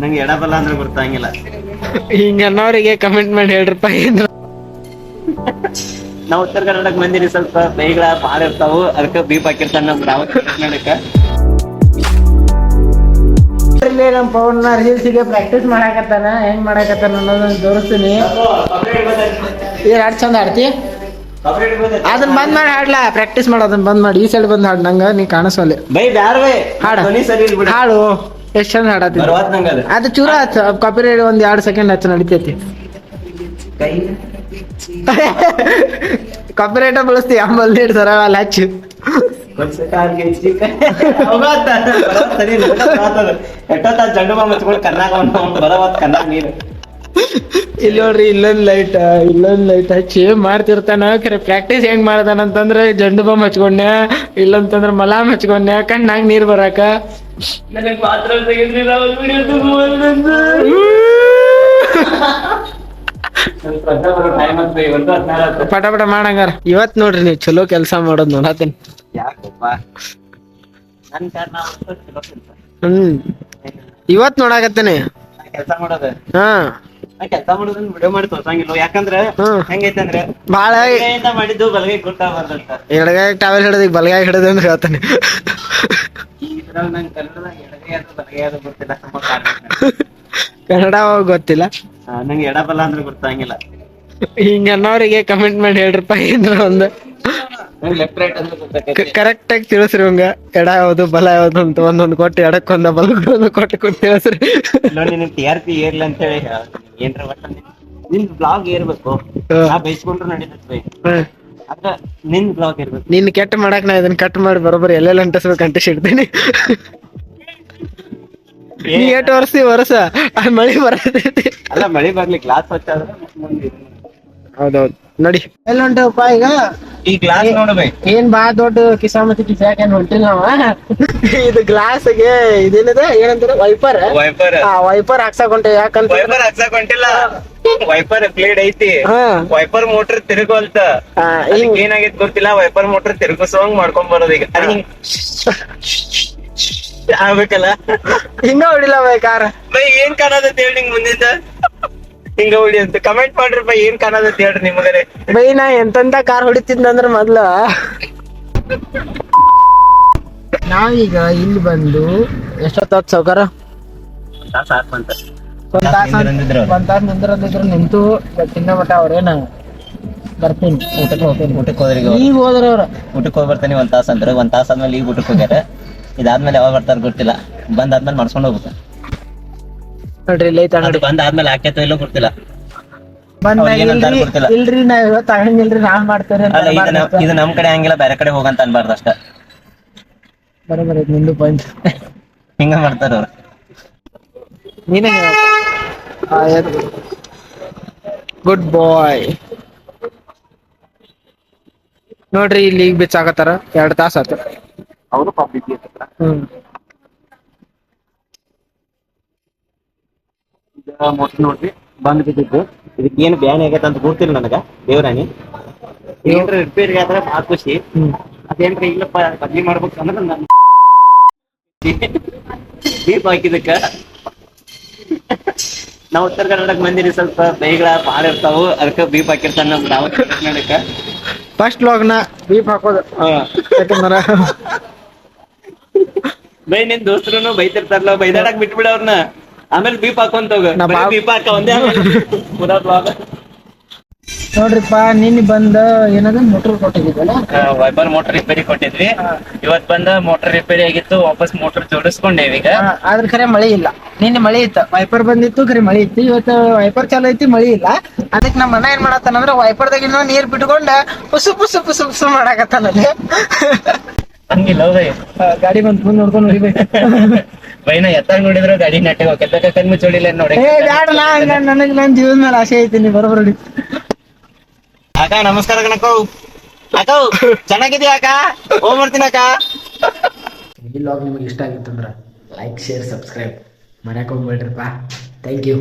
ನಂಗೆ ಎಡಬಲ್ಲ ಅಂದ್ರೆ ಗೊತ್ತಾಗಿಲ್ಲ ಹಿಂಗನ್ನೋರಿಗೆ ಕಮೆಂಟ್ ಮಾಡಿ ಹೇಳ್ರಪ್ಪ ಏನ್ರ ನಾವು ಉತ್ತರ ಕರ್ನಾಟಕ ಮಂದಿರಿ ಸ್ವಲ್ಪ ಬೈಗಳ ಭಾಳ ಇರ್ತಾವು. ಅದಕ್ಕೆ ಬೀಪ್ ಹಾಕಿರ್ತಾನ ನಮ್ ನಾವು ಕರ್ನಾಟಕ. ನಮ್ಮ ಪವನ್ನ ರೀಲ್ಸಿಗೆ ಪ್ರಾಕ್ಟೀಸ್ ಮಾಡಾಕತ್ತಾನ ಹೆಂಗ್ ಮಾಡಾಕತ್ತಾನ ಅನ್ನೋದನ್ನ ತೋರಿಸ್ತೀನಿ. ಏನ್ ಹಾಡ್ ಚಂದ ಆಡ್ತಿ? ಅದನ್ನ ಬಂದ್. ಮಾಡಿ ಹಾಡ್ಲಾ? ಪ್ರಾಕ್ಟೀಸ್ ಮಾಡು ಅದನ್ನ ಬಂದ್ ಮಾಡಿ. ಈ ಸೈಡ್ ಬಂದ್ ಹಾಡ್ ನಂಗ ನೀ ಕಾಣಿಸೋಲ್ಲ ಬೈ ಬ್ಯಾರವೇ ಹಾಡ. ಹಾಡು. ಎಷ್ಟು ಚಂದ ಹಾಡತ್ತಿ ಅದು ಚೂರ ಚೂರ ಕಾಪಿ ರೈಡ್ ಒಂದ್ ಎರಡ್ ಸೆಕೆಂಡ್ ಹಚ್ಚ ನಡಿತೈತಿ. ಕಾಪಿ ರೈಟ ಬಳಸ್ತಿ ಅಂಬಲ್ ನೀಡ್ ಸರ ಅಲ್ಲಿ ಹಚ್ಚು. ಎಷ್ಟೊತ್ತ ಜಂಡು ಬಾಂಬ್ ಹಚ್ಕೊಂಡು ಕನ್ನಾಗ ಬರವತ್ ಕನ್ನಾಗ ನೀರು. ಇಲ್ಲಿ ನೋಡ್ರಿ ಇಲ್ಲೊಂದ್ ಲೈಟ್ ಇಲ್ಲೊಂದ್ ಲೈಟ್ ಹಚ್ಚಿ ಮಾಡ್ತಿರ್ತಾನ. ಖರೆ ಪ್ರಾಕ್ಟೀಸ್ ಹೆಂಗ್ ಮಾಡ್ತಾನ ಅಂತಂದ್ರೆ ಜಂಡು ಬಾಂಬ್ ಹಚ್ಕೊಂಡೆ ಇಲ್ಲಂತಂದ್ರ ಮಲಾಮ್ ಹಚ್ಕೊಂಡೆ ಕಣ್ಣಾಗ ನೀರ್ ಬರಾಕ. ಪಟ ಪಟ ಮಾಡಂಗಾರ ಇವತ್ ನೋಡ್ರಿ ನೀವ್ ಚಲೋ ಕೆಲ್ಸ ಮಾಡೋದ್ ನೋಡತ್ತೀನಿ ಹ್ಮ್. ಇವತ್ ನೋಡಾಕತ್ತೇನೆ ಕೆಲಸ ಮಾಡೋದು? ಹಾ. ನಾ ಕೆಲಸ ಮಾಡೋದನ್ನ ವಿಡಿಯೋ ಮಾಡಿ ತೋರ್ಸಂಗಿಲ್ಲ ಯಾಕಂದ್ರ ಹ್ಮ್. ಹೆಂಗೈತೆ ಅಂದ್ರೆ ಬಾಳ ಕೈಯಿಂದ ಮಾಡಿದ್ದು ಬಲಗೈ ಗೊತ್ತಾಗಬಾರ್ದಂತ ಎಡಗೈ ಟಾವೆಲ್ ಹಿಡಿದ ಬಲಗೈ ಹಿಡಿದ್ ಅಂತ ಹೇಳ್ತಾನೆ. ಇದ್ರಾಗ ನಂಗೆ ಕನ್ನಡದಾಗ ಎಡಗೈ ಅದು ಬಲಗೈ ಅದು ಗೊತ್ತಿಲ್ಲ ನಮ್ಮ ಕಾರಣ ಕನ್ನಡ ಗೊತ್ತಿಲ್ಲ. ನಂಗೆ ಎಡಬಲ್ಲ ಅಂದ್ರೆ ಗೊತ್ತಾಗಿಲ್ಲ. ಹಿಂಗ ಅನ್ನೋರಿಗೆ ಕಮೆಂಟ್ ಮಾಡಿ ಹೇಳ್ರಪ್ಪ ಏನ್ರ ಒಂದು. ನಂಗೆ ಲೆಫ್ಟ್ ರೈಟ್ ಅಂದ್ರೆ ಗೊತ್ತಾಗೈತಿ ಕರೆಕ್ಟ್ ಆಗಿ ತಿಳಿಸ್ರಿ ಹಂಗ ಎಡ ಯಾವ್ದು ಬಲ ಯಾವ್ದು ಅಂತ ಒಂದೊಂದು ಕೊಟ್ಟು ಎಡಕ್ಕೊಂದ ಬಲಕ್ಕೊಂದು ಕೊಟ್ಟು ಕೊಟ್ಟು ತಿಳಿಸ್ರಿ. ನೋಡಿ ನಿನಗೆ ಟಿ ಆರ್ ಪಿ ಏರ್ಲಿ ಅಂತ ಹೇಳಿ ಏನ್ರ ಒಟ್ಟ ನಿನ್ ಬ್ಲಾಗ್ ಇರ್ಬೇಕು. ನಾ ಬೈಸ್ಕೊಂಡ್ರು ನಡೀತೈತಿ. ಬೈ ಹ್ಮ್. ನಿನ್ ಬ್ಲಾಗ್ ಇರ್ಬೇಕು ನಿನ್ ಕೆಟ್ಟ ಮಾಡಕ್ ನಾ ಇದನ್ನ ಕಟ್ ಮಾಡಿ ಬರೋಬ್ಬರಿ ಎಲ್ಲೆಲ್ಲ ಅಂಟಿಸ್ಬೇಕು ಅಂಟಿಸಿಡ್ತೀನಿ ನೀ ಎಷ್ಟು ವರ್ಷ ವರ್ಷ? ಆ ಮಳಿ ಬರತೈತಿ. ಅಲ್ಲ ಮಳಿ ಬರ್ಲಿ ಗ್ಲಾಸ್ ಹಚ್ಚಾದ್ರೆ ಮುಂದೆ ಹೌದೌದು. ನೋಡಿ. ಎಲ್ಲ ಉಂಟಪ್ಪ ಈಗ? ಈ ಗ್ಲಾಸ್ ನೋಡ್ಬೇಕು. ಏನ್ ಬಾ ದೊಡ್ಡ ಕಿಸಾಮತಿ ಕಿಸಾಕ್ ಏನ್ ಹೊಂಟಿಲ್ಲ ನಾವ ಇದು ಗ್ಲಾಸ್ಗೆ ಇದೇನಿದೆ? ಏನಂತಾರೆ? ವೈಪರ್ ವೈಪರ್ ಆ ವೈಪರ್ ಹಾಕ್ಸಕ್ ಹೊಂಟೆ ಯಾಕಂತ ವೈಪರ್ ಹೊಂಟಿಲ್ಲ. ವೈಪರ್ ಪ್ಲೇಡ್ ಐತಿ. ವೈಪರ್ ಮೋಟರ್ ತಿರುಗೋಲ್ತ. ಆ, ಅದಕ್ಕೆ ಹಿಂಗ್ ಗೊತ್ತಿಲ್ಲ ವೈಪರ್ ಮೋಟರ್ ತಿರುಗಿಸೋಂಗ್ ಮಾಡ್ಕೊಂಡ್ ಬರೋದು ಈಗ. ಅದ್ ಹಿಂಗ್ ಆಗ್ಬೇಕಲ್ಲ? ಹಿಂಗ ಹೊಡಿಲ್ಲ ಬೈ ಕಾರ ಬೈ ಏನ್ ಕಾಣದ ಹೇಳಿ ನಿಂಗ್ ಮುಂದಿಂದ? ಹಿಂಗ ಹೊಡಿ ಅಂತ ಕಮೆಂಟ್ ಮಾಡ್ರಿ ಬೈ ಏನ್ ಕಾಣದತ್ ಹೇಳ್ರಿ ನಿಮ್ಗರೆ ಬೈ ನಾ ಎಂತೆಂತ ಕಾರ್ ಹೊಡಿತಿದ್ನಂದ್ರ ಮೊದ್ಲ. ನಾವೀಗ ಇಲ್ಲಿ ಬಂದು ಎಷ್ಟೊತ್ತ ಸೌಕರ ಒಂದ್ ತಾಸ. ಒಂದ್ ತಾಸ ನಿಂತು ಮಠ ಅವ್ರೆ ಅವ್ರೇನ ಬರ್ತೀನಿ. ಊಟಕ್ಕೆ ಹೋಗ್ತೀನಿ. ಊಟಕ್ಕೆ ಹೋದ್ರಿ ಈಗ ಈಗ ಹೋದ್ರ ಅವ್ರ. ಊಟಕ್ಕೆ ಹೋಗಿ ಬರ್ತೀನಿ ಒಂದ್ ತಾಸ ಅಂದ್ರೆ. ಒಂದ್ ತಾಸ ಆದ್ಮೇಲೆ ಈಗ ಊಟಕ್ಕೆ ಹೋಗ್ಯಾರ. ಇದಾದ್ಮೇಲೆ ಯಾವಾಗ ಬರ್ತಾರ ಗೊತ್ತಿಲ್ಲ. ಬಂದಾದ್ಮೇಲೆ ಮಾಡ್ಸ್ಕೊಂಡು ಹೋಗ್ಬೇಕು. ನೋಡ್ರಿ ಇಲ್ಲಿ ಐತ ಅದು ನೋಡಿ ಬಂದಾದ್ಮೇಲೆ ಆಕೇತೋ ಇಲ್ಲೋ ಗೊತ್ತಿಲ್ಲ ಬಂದಾಗ ಅವ್ರ್ ಏನಂತಾರ ಇಲ್ರಿ ಗೊತ್ತಿಲ್ಲ. ಇಲ್ರಿ ನಾ ಇವತ್ತು ತಗೊಂಡಿಲ್ರಿ ನಾನ್ ಮಾಡ್ತೇನೆ ಅಲ್ಲ ಇದು ನಮ್- ಇದು ನಮ್ ಕಡೆ ಹಂಗಿಲ್ಲ ಬೇರೆ ಕಡೆ ಹೋಗಂತ ಅನ್ಬಾರ್ದು ಅಷ್ಟ. ಬರೋಬರ ನಿಂದು ಪಾಯಿಂಟ್ ಹಿಂಗ ಮಾಡ್ತಾರ ಅವ್ರು. ನೀನೇ ಗುಡ್ ಬಾಯ್ ನೋಡ್ರಿ ಇಲ್ಲಿ ಈಗ ಬಿಚ್ಚಾಕತ್ತಾರ. ಎರಡ್ ತಾಸ ಆತ. ಅವರು ಹ್ಮ್. ಮೋಸ್ಟ್ ನೋಡ್ರಿ ಬಂದ್ ಬಿದ್ದಿದ್ದು ಇದಕ್ಕೆ ಏನು ಬ್ಯಾನ್ ಆಗೈತೆ ಅಂತ ಗೊತ್ತಿಲ್ಲ ನನಗ. ದೇವರಾಣಿ. ಏನ್ರ ರಿಪೇರಿ ಆದ್ರೆ ಭಾಳ ಖುಷಿ. ಅದೇನ್ರ ಇಲ್ಲಪ್ಪ ಬದ್ಲಿ ಮಾಡ್ಬೇಕಂದ್ರ ಅಂದ್ರೆ ನನ್ ದೀಪ ಹಾಕಿದಕ್ಕ ನಾವು ಉತ್ತರ ಕರ್ನಾಟಕ ಮಂದಿರಿ ಸ್ವಲ್ಪ ಬೈಗಳ ಭಾಳ ಇರ್ತಾವು. ಅದಕ್ಕೆ ಬೀಪ್ ಹಾಕಿರ್ತಾನ ನಮ್ ನಾವು ಕರ್ನಾಟಕ. ಫಸ್ಟ್ನ ಬೀಪ್ ಹಾಕೋದು. ಯಾಕಂದ್ರ ಬೈ ನಿನ್ ದೋಸ್ತರು ಬೈತಿರ್ತಾರಲ್ಲ ಬೈದಾಡಕ್ ಬಿಟ್ಬಿಡ ಅವ್ರನ್ನ ಆಮೇಲೆ ಬೀಪ್ ಹಾಕೊಂತ ಬೀಪ್ ಹಾಕ ಒಂದೇ ನೋಡ್ರಿಪ್ಪ ನಿನ್ನೆ ಬಂದ ಏನದ? ಮೋಟರ್ ಕೊಟ್ಟಿದ್ದಲ್ಲ ವೈಬರ್ ಮೋಟರ್ ರಿಪೇರಿ ಕೊಟ್ಟಿದ್ವಿ. ಇವತ್ ಬಂದ ಮೋಟರ್ ರಿಪೇರಿ ಆಗಿತ್ತು ವಾಪಸ್ ಮೋಟರ್ ಜೋಡಿಸ್ಕೊಂಡೇವಿ ಈಗ. ಆದ್ರ ಖರೆ ಮಳೆ ಇಲ್ಲ. ನಿನ್ನೆ ಮಳೆ ಇತ್ತು. ವೈಪರ್ ಬಂದಿತ್ತು ಖರೆ ಮಳೆ ಇತ್ತು. ಇವತ್ತು ವೈಪರ್ ಚಾಲು ಐತಿ ಮಳೆ ಇಲ್ಲ. ಅದಕ್ಕೆ ನಮ್ಮ ಅಣ್ಣ ಏನ್ ಮಾಡತ್ತಾನಂದ್ರ ವೈಪರ್ದಾಗಿನ ನೀರ್ ಬಿಟ್ಕೊಂಡ ಪುಸು ಪುಸು ಪುಸು ಪುಸು ಮಾಡಾಕತ್ತಾನಲ್ಲಿ ಹಂಗಿಲ್ಲ ಗಾಡಿ ಬಂದ್ ಮುಂದ್ ನೋಡ್ಕೊಂಡು ಹೊಡಿಬೇಕು ಬೈನ ಎತ್ತಾಗ ನೋಡಿದ್ರೆ ಗಾಡಿ ನೆಟ್ಟಿಗೆ ಹೋಗ್ತಕ್ಕ ಕಣ್ಣು ಚೋಡಿಲ್ಲ ನೋಡಿ. ಏ ಬ್ಯಾಡ ನಾ ನನಗೆ ನನಗ್ ನನ್ ಜೀವನ ಮೇಲೆ ಆಸೆ ಐತಿ ನೀ ಬರೋಬರಿ ಅಕ್ಕ ನಮಸ್ಕಾರ ಕಣಕ್ಕ ಅಕ್ಕ. ಚೆನ್ನಾಗಿದ್ಯಾ ಅಕ್ಕ? ಹೋಗ್ ಬರ್ತೀನಿ ಅಕ್ಕ. ಈ ಲಾಗ್ ನಿಮಗೆ ಇಷ್ಟ ಆಗಿತ್ತಂದ್ರ ಲೈಕ್ ಶೇರ್ ಸಬ್ಸ್ಕ್ರೈಬ್ ಮರ್ಯಾಕ ಹೋಗ್ಬೇಡ್ರಪ್ಪ. Thank you